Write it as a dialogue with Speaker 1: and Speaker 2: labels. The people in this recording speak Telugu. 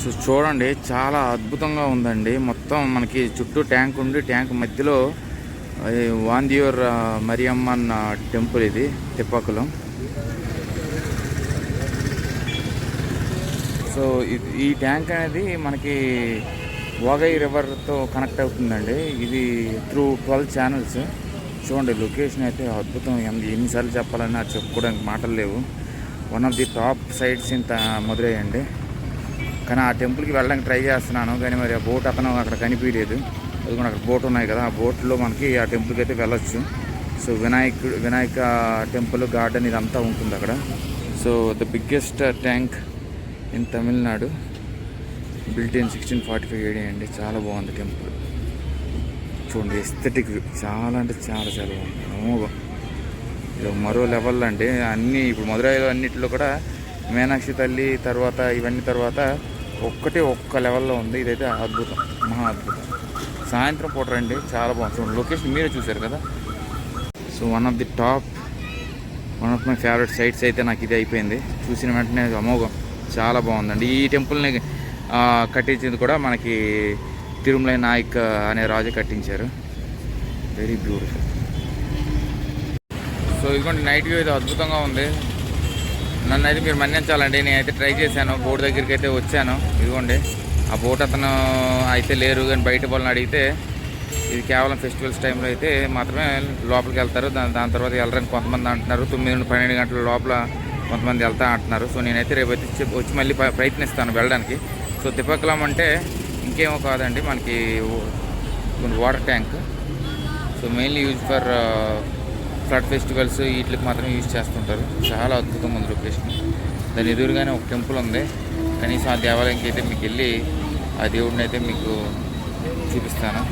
Speaker 1: సో చూడండి చాలా అద్భుతంగా ఉందండి. మొత్తం మనకి చుట్టూ ట్యాంక్ ఉండి ట్యాంక్ మధ్యలో అది వాందియూర్ ఆ, మరియమ్మన్ టెంపుల్ ఇది తిప్పాకులం సో ఈ ట్యాంక్ అనేది మనకి వాగై రివర్తో కనెక్ట్ అవుతుందండి. ఇది త్రూ ట్వెల్వ్ ఛానల్స్. చూడండి లొకేషన్ అయితే అద్భుతం. ఎన్నిసార్లు చెప్పాలన్నా చెప్పుకోవడానికి మాటలు లేవు. One of the top sites ఇంత మధురై అండి. కానీ ఆ టెంపుల్కి వెళ్ళడానికి ట్రై చేస్తున్నాను కానీ మరి ఆ బోట్ అతను అక్కడ కనిపించలేదు. అది కూడా అక్కడ బోట్ ఉన్నాయి కదా ఆ బోట్లో మనకి ఆ టెంపుల్కి అయితే వెళ్ళొచ్చు. సో వినాయకుడు వినాయక టెంపుల్ గార్డెన్ ఇదంతా ఉంటుంది అక్కడ. So the biggest tank in Tamil Nadu. Built in sixteen forty five AD అండి చాలా బాగుంది టెంపుల్. చూడండి ఎస్థెటిక్ చాలా అంటే చాలా చాలా బాగుంది. అమోఘం ఇది మరో లెవెల్ అండి. అన్నీ ఇప్పుడు మధురైలో అన్నిటిలో కూడా మీనాక్షి తల్లి తర్వాత ఇవన్నీ తర్వాత ఒక్కటే ఒక్క లెవెల్లో ఉంది. ఇదైతే అద్భుతం. మహా అద్భుతం. సాయంత్రం పూట రండి. చాలా బాగుంది. చూడండి లొకేషన్ మీరే చూశారు కదా? So one of the top one of my favourite sites అయితే నాకు ఇది అయిపోయింది. చూసిన వెంటనే అమోఘం. చాలా బాగుందండి. ఈ టెంపుల్ని కట్టించింది కూడా మనకి తిరుమల నాయక్ అనే రాజు కట్టించారు. వెరీ బ్యూటిఫుల్ సో ఇదిగోండి నైట్ వ్యూ ఇది అద్భుతంగా ఉంది. నన్ను అయితే మీరు మన్నించాలండి. నేనైతే ట్రై చేశాను. బోట్ దగ్గరికి అయితే వచ్చాను. ఇదిగోండి. ఆ బోట్ అతను అయితే లేరు కానీ బయట వాళ్ళని అడిగితే ఇది కేవలం ఫెస్టివల్స్ టైంలో అయితే మాత్రమే లోపలికి వెళ్తారు. దాని దాని తర్వాత వెళ్ళరని కొంతమంది అంటున్నారు. తొమ్మిది నుండి పన్నెండు గంటల లోపల కొంతమంది వెళ్తా అంటున్నారు. సో నేనైతే రేపు అయితే వచ్చి- వచ్చి మళ్ళీ ప్రయత్నిస్తాను వెళ్ళడానికి. సో తిప్పకలం అంటే ఇంకేమో కాదండి. మనకి water tank. So mainly use for flood festivals వీటికి మాత్రం యూజ్ చేస్తుంటారు. చాలా అద్భుతంగా ఉంది లొకేషన్. దాని ఎదురుగానే ఒక టెంపుల్ ఉంది. కనీసం ఆ దేవాలయంకి అయితే మీకు వెళ్ళి ఆ దేవుడిని అయితే మీకు చూపిస్తాను.